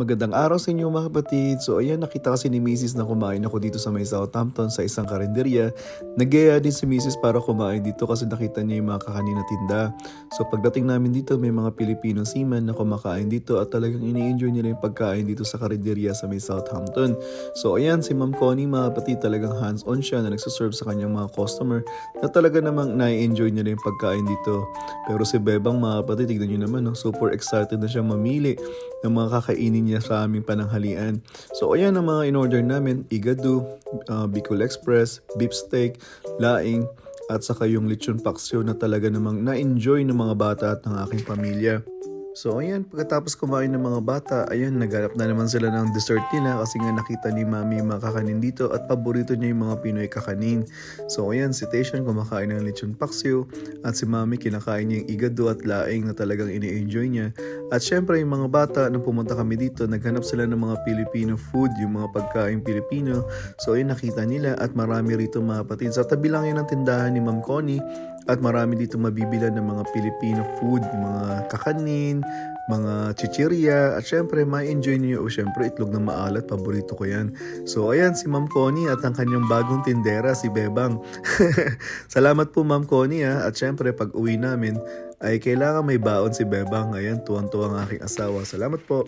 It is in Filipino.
Magandang araw sa inyo mga kapatid. So ayan, nakita kasi ni Mrs. na kumain ako dito sa may Southampton sa isang karinderya. Nagaya din si Mrs. para kumain dito kasi nakita niya yung mga kakanin na tinda. So pagdating namin dito, may mga Pilipino seaman na kumakain dito at talagang ini-enjoy nila yung pagkain dito sa karinderya sa may Southampton. So ayan, si Ma'am Connie mga kapatid talagang hands-on siya na nagsaserve sa kanyang mga customer na talaga namang na-enjoy nila yung pagkain dito. Pero si Bebang mga kapatid, tignan nyo naman, no, super excited na siya mamili ng mga kakainin niya sa aming pananghalian. So ayan ang mga in-order namin, igado, uh, Bicol Express, beef steak, laing, at saka yung lechon paksyo na talaga namang na-enjoy ng mga bata at ng aking pamilya. So ayan, pagkatapos kumain ng mga bata, ayan, naghanap na naman sila ng dessert nila kasi nga nakita ni Mami yung mga kakanin dito at paborito niya yung mga Pinoy kakanin. So ayan, si Tation kumakain ng lechon paksiw at si Mami kinakain niya yung igado at laing na talagang ini-enjoy niya. At syempre yung mga bata, nung pumunta kami dito, naghanap sila ng mga Filipino food, yung mga pagkain Pilipino. So ayun, nakita nila at marami rito mga kapatid. Sa tabi lang yan ng tindahan ni Ma'am Connie at marami dito mabibilan ng mga Filipino food, mga kakanin, mga chichirya, at syempre ma-enjoy niyo o syempre itlog na maalat, paborito ko yan. So ayan si Ma'am Connie at ang kanyang bagong tindera si Bebang. Salamat po Ma'am Connie ha. at syempre pag uwi namin ay kailangan may baon si Bebang. Ayan, tuwang-tuwang aking asawa. Salamat po.